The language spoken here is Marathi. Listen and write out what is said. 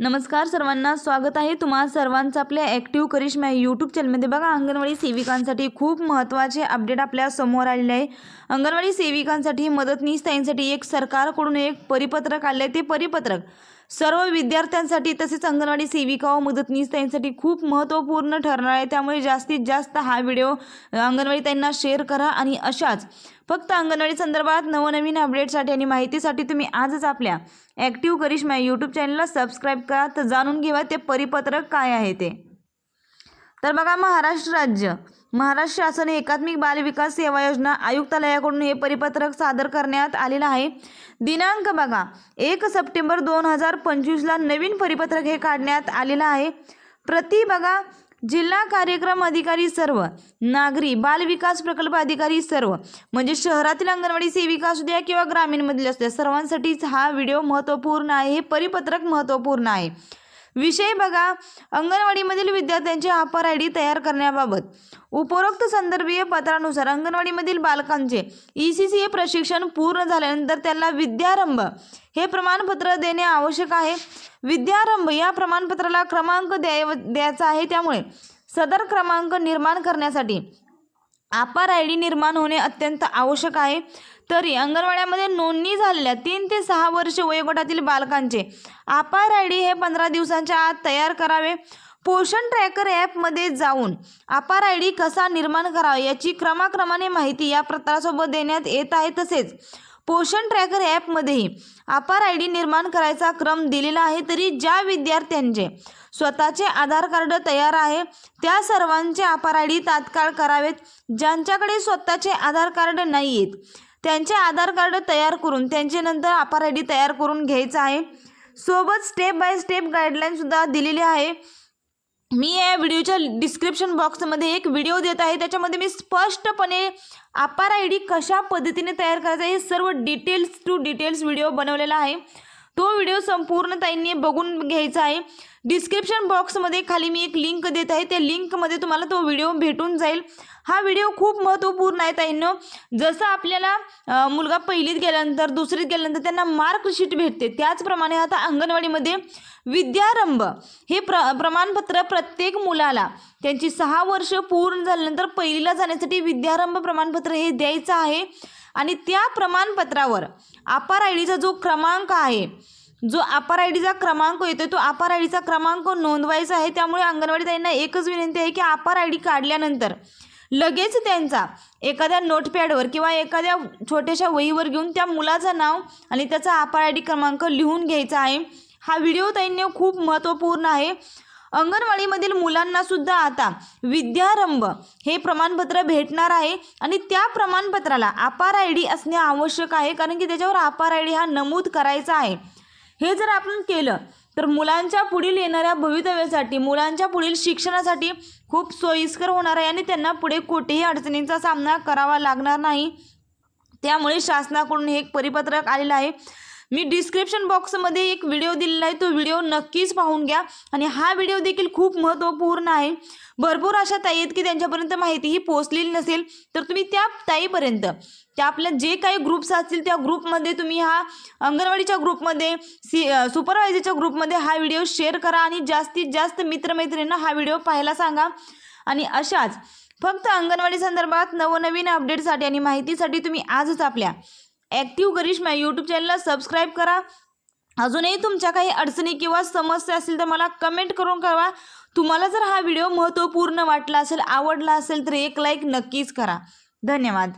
नमस्कार सर्वांना स्वागत आहे तुम्हा सर्वांचं आपल्या ॲक्टिव्ह करिश्मा यूट्यूब चॅनलमध्ये बघा अंगणवाडी सेविकांसाठी खूप महत्त्वाचे अपडेट आपल्यासमोर आलेले आहे. अंगणवाडी सेविकांसाठी मदतनीस ताईंसाठी एक सरकारकडून एक परिपत्रक आले आहे ते परिपत्रक सर्व विद्यार्थ्यांसाठी तसेच अंगणवाडी सेविका व मदतनीस त्यांसाठी खूप महत्त्वपूर्ण ठरणार आहे. त्यामुळे जास्तीत जास्त हा व्हिडिओ अंगणवाडी त्यांना शेअर करा आणि अशाच फक्त अंगणवाडी संदर्भात नवनवीन अपडेटसाठी आणि माहितीसाठी तुम्ही आजच आपल्या ॲक्टिव्ह करिश्मा यूट्यूब चॅनलला सबस्क्राईब करा. तर जाणून घेवा ते परिपत्रक काय आहे ते. तर बघा महाराष्ट्र राज्य महाराष्ट्र शासन एकात्मिक बाल विकास सेवा योजना आयुक्तालयाकडून हे परिपत्रक सादर करण्यात आलेलं आहे. दिनांक बघा एक सप्टेंबर दोन हजार पंचवीसला नवीन परिपत्रक हे काढण्यात आलेलं आहे. प्रति बघा जिल्हा कार्यक्रम अधिकारी सर्व नागरी बाल विकास प्रकल्प अधिकारी सर्व म्हणजे शहरातील अंगणवाडी सेविका असू द्या किंवा ग्रामीणमधील असू द्या सर्वांसाठीच हा व्हिडिओ महत्त्वपूर्ण आहे हे परिपत्रक महत्त्वपूर्ण आहे. विषय बघा. अंगणवाडीमधील विद्यार्थ्यांचे अपर आय डी तयार करण्याबाबत. उपरोक्त संदर्भीय पत्रानुसार अंगणवाडीमधील बालकांचे ई सी सी ए प्रशिक्षण पूर्ण झाल्यानंतर त्यांना विद्यारंभ हे प्रमाणपत्र देणे आवश्यक आहे. विद्यारंभ या प्रमाणपत्राला क्रमांक द्याय द्यायचा आहे. त्यामुळे सदर क्रमांक निर्माण करण्यासाठी अपार आय डी निर्माण होणे अत्यंत आवश्यक आहे. तरी अंगणवाड्यामध्ये नोंदणी झालेल्या तीन ते सहा वर्ष वयोगटातील बालकांचे अपार आय डी हे पंधरा दिवसांच्या आत तयार करावे. पोषण ट्रॅकर ॲपमध्ये जाऊन अपार आय डी कसा निर्माण करावा याची क्रमाक्रमाने माहिती या पत्रासोबत देण्यात येत आहे तसेच पोषण ट्रॅकर ॲपमध्येही आपार आय डी निर्माण करायचा क्रम दिलेला आहे तरी ज्या विद्यार्थ्यांचे स्वतःचे आधार कार्ड तयार आहे त्या सर्वांचे आपार आय डी तात्काळ करावेत. ज्यांच्याकडे स्वतःचे आधार कार्ड नाही आहेत त्यांचे आधार कार्ड तयार करून त्यांचे नंतर अपार आय डी तयार करून घ्यायचं आहे. सोबत स्टेप बाय स्टेप गाईडलाईनसुद्धा दिलेली आहे. मी या व्हिडिओच्या डिस्क्रिप्शन बॉक्समध्ये एक व्हिडिओ देत आहे त्याच्यामध्ये मी स्पष्टपणे अपार आय डी कशा पद्धतीने तयार करायचा हे सर्व डिटेल्स टू डिटेल्स व्हिडिओ बनवलेला आहे. तो व्हिडिओ संपूर्ण ताईंनी बघून घ्यायचा आहे. डिस्क्रिप्शन बॉक्समध्ये खाली मी एक लिंक देत आहे. त्या लिंकमध्ये तुम्हाला तो व्हिडिओ भेटून जाईल. हा व्हिडिओ खूप महत्त्वपूर्ण आहे ताईंनो. जसं आपल्याला मुलगा पहिलीत गेल्यानंतर दुसरीत गेल्यानंतर त्यांना मार्कशीट भेटते. त्याचप्रमाणे आता अंगणवाडीमध्ये विद्यारंभ हे प्र प्रमाणपत्र प्रत्येक मुलाला त्यांची सहा वर्ष पूर्ण झाल्यानंतर पहिलीला जाण्यासाठी विद्यारंभ प्रमाणपत्र हे द्यायचं आहे. आणि त्या प्रमाणपत्रावर अपार आय डीचा जो क्रमांक आहे जो अपार आय डीचा क्रमांक येतो तो अपार आय डीचा क्रमांक नोंदवायचा आहे. त्यामुळे अंगणवाडी ताईंना एकच विनंती आहे की अपार आय डी काढल्यानंतर लगेच त्यांचा एखाद्या नोटपॅडवर किंवा एखाद्या छोट्याशा वहीवर घेऊन त्या मुलाचं नाव आणि त्याचा अपार आय डी क्रमांक लिहून घ्यायचा आहे. हा व्हिडिओ ताईंनी खूप महत्त्वपूर्ण आहे. अंगणवाडीमधील मुलांना सुद्धा आता विद्यारंभ हे प्रमाणपत्र भेटणार आहे. आणि त्या प्रमाणपत्राला अपार आय डी असणे आवश्यक आहे कारण की त्याच्यावर अपार आय डी हा नमूद करायचा आहे. हे जर आपण केलं तर मुलांच्या पुढील येणाऱ्या भवितव्यासाठी मुलांच्या पुढील शिक्षणासाठी खूप सोयीस्कर होणार आहे आणि त्यांना पुढे कुठेही अडचणींचा सामना करावा लागणार नाही. त्यामुळे शासनाकडून हे एक परिपत्रक आलेलं आहे. मी डिस्क्रिप्शन बॉक्समध्ये एक व्हिडिओ दिलेला आहे. तो व्हिडिओ नक्कीच पाहून घ्या. आणि हा व्हिडिओ देखील खूप महत्त्वपूर्ण आहे. भरपूर अशा ताई आहेत की त्यांच्यापर्यंत माहिती ही पोचलेली नसेल तर तुम्ही त्या ताईपर्यंत त्या आपल्या जे काही ग्रुप्स असतील त्या ग्रुपमध्ये तुम्ही हा अंगणवाडीच्या ग्रुपमध्ये सी सुपरवायझरच्या ग्रुपमध्ये हा व्हिडिओ शेअर करा आणि जास्तीत जास्त मित्रमैत्रिणींना हा व्हिडिओ पाहायला सांगा. आणि अशाच फक्त अंगणवाडी संदर्भात नवनवीन अपडेटसाठी आणि माहितीसाठी तुम्ही आजच आपल्या ॲक्टिव्ह करिश्मा यूट्यूब चॅनलला सबस्क्राईब करा. अजूनही तुमच्या काही अडचणी किंवा समस्या असतील तर मला कमेंट करून कळवा. तुम्हाला जर हा व्हिडिओ महत्त्वपूर्ण वाटला असेल आवडला असेल तर एक लाईक नक्कीच करा. धन्यवाद.